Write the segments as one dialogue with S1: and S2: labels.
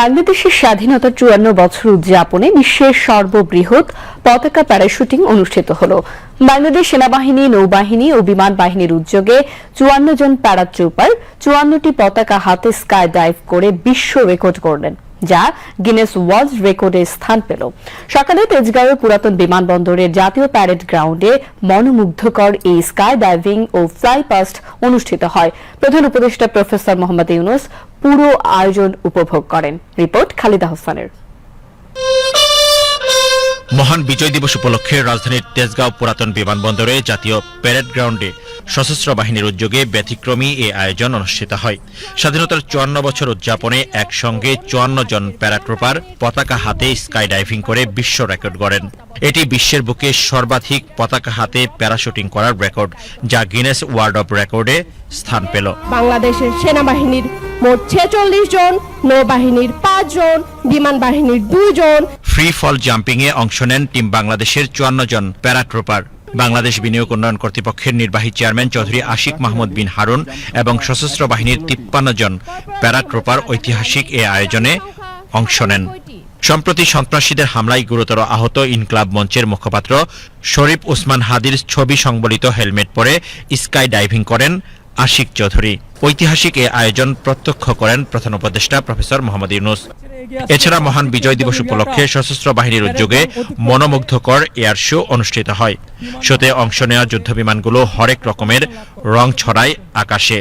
S1: বাংলাদেশের স্বাধীনতার চুয়ান্ন বছর উদযাপনে বিশ্বের সর্ববৃহৎ পতাকা প্যারাশুটিং অনুষ্ঠিত হল বাংলাদেশ সেনাবাহিনী নৌবাহিনী ও বিমান বাহিনীর উদ্যোগে চুয়ান্ন জন ট্রুপার চুয়ান্নটি পতাকা হাতে স্কাই ডাইভ করে বিশ্ব রেকর্ড করলেন যা গিনেস ওয়ার্ল্ড রেকর্ডে স্থান পেল সকালে তেজগাঁওয়ের পুরাতন বিমানবন্দরের জাতীয় প্যারেড গ্রাউন্ডে মনোমুগ্ধকর এই স্কাই ডাইভিং ও ফ্লাই পাস্ট অনুষ্ঠিত হয় প্রধান উপদেষ্টা প্রফেসর মোহাম্মদ ইউনুস পুরো আয়োজন উপভোগ করেন রিপোর্ট খালিদা হোসানের
S2: মহান বিজয় দিবস উপলক্ষে রাজধানীর তেজগাঁও পুরাতন বিমানবন্দরে জাতীয় প্যারেড গ্রাউন্ডে সশস্ত্র বাহিনীর উদ্যোগে ব্যতিক্রমী এ আয়োজন অনুষ্ঠিত হয় স্বাধীনতার চুয়ান্ন বছর উদযাপনে একসঙ্গে চুয়ান্ন জন প্যারাট্রোপার পতাকা হাতে স্কাই ডাইভিং করে বিশ্ব রেকর্ড গড়েন এটি বিশ্বের বুকে সর্বাধিক পতাকা হাতে প্যারাশুটিং করার রেকর্ড যা গিনেস ওয়ার্ল্ড অব রেকর্ডে স্থান পেল
S3: বাংলাদেশের সেনাবাহিনীর মোট ছেচল্লিশ জন নৌবাহিনীর পাঁচ জন বিমান বাহিনীর দুজন
S2: ফ্রি ফল জাম্পিংয়ে অংশ নেন টিম বাংলাদেশের চুয়ান্ন জন প্যারাট্রোপার বাংলাদেশ বিনিয়োগ উন্নয়ন কর্তৃপক্ষের নির্বাহী চেয়ারম্যান চৌধুরী আশিক মাহমুদ বিন হারুন এবং সশস্ত্র বাহিনীর তিপ্পান্ন জন প্যারাট্রোপার ঐতিহাসিক এ আয়োজনে অংশ নেন সম্প্রতি সন্ত্রাসীদের হামলায় গুরুতর আহত ইনক্লাব মঞ্চের মুখপাত্র শরীফ ওসমান হাদির ছবি সংবলিত হেলমেট পরে স্কাই ডাইভিং করেন আশিক চৌধুরী ঐতিহাসিক এ আয়োজন প্রত্যক্ষ করেন প্রধান উপদেষ্টা প্রফেসর মোহাম্মদ ইউনুস এছাড়া মহান বিজয় দিবস উপলক্ষে সশস্ত্র বাহিনীর উদ্যোগে মনোমুগ্ধকর এয়ার শো অনুষ্ঠিত হয় শোতে অংশ নেওয়া বিমানগুলো হরেক রকমের রং ছড়ায় আকাশে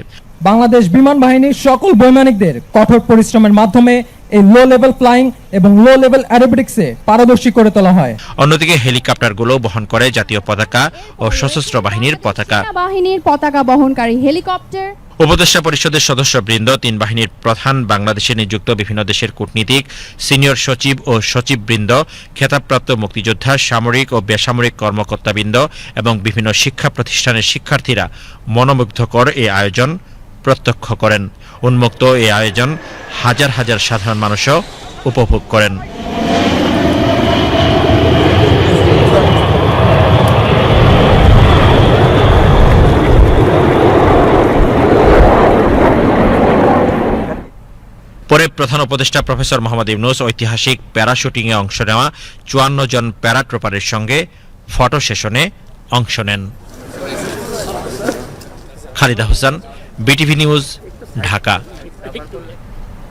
S4: বাংলাদেশ বিমান বাহিনীর সকল বৈমানিকদের কঠোর পরিশ্রমের মাধ্যমে এই লো লেভেল ফ্লাইং এবং লো লেভেল অ্যারোবেটিক্সে পারদর্শী করে তোলা হয়
S2: অন্যদিকে হেলিকপ্টারগুলো বহন করে জাতীয় পতাকা ও সশস্ত্র বাহিনীর পতাকা
S5: বাহিনীর পতাকা বহনকারী হেলিকপ্টার
S2: উপদেষ্টা পরিষদের সদস্যবৃন্দ তিন বাহিনীর প্রধান বাংলাদেশে নিযুক্ত বিভিন্ন দেশের কূটনীতিক সিনিয়র সচিব ও সচিববৃন্দ খেতাবপ্রাপ্ত মুক্তিযোদ্ধা সামরিক ও বেসামরিক কর্মকর্তাবৃন্দ এবং বিভিন্ন শিক্ষা প্রতিষ্ঠানের শিক্ষার্থীরা মনোমুগ্ধকর এই আয়োজন প্রত্যক্ষ করেন উন্মুক্ত এই আয়োজন হাজার হাজার সাধারণ মানুষও উপভোগ করেন প্রধান উপদেষ্টা প্রফেসর মোহাম্মদ ইউনুস ঐতিহাসিক প্যারাশুটিংয়ে অংশ নেওয়া চুয়ান্ন জন প্যারাট্রোপারের সঙ্গে ফটো সেশনে অংশ নেন খালিদা হোসেন বিটিভি নিউজ ঢাকা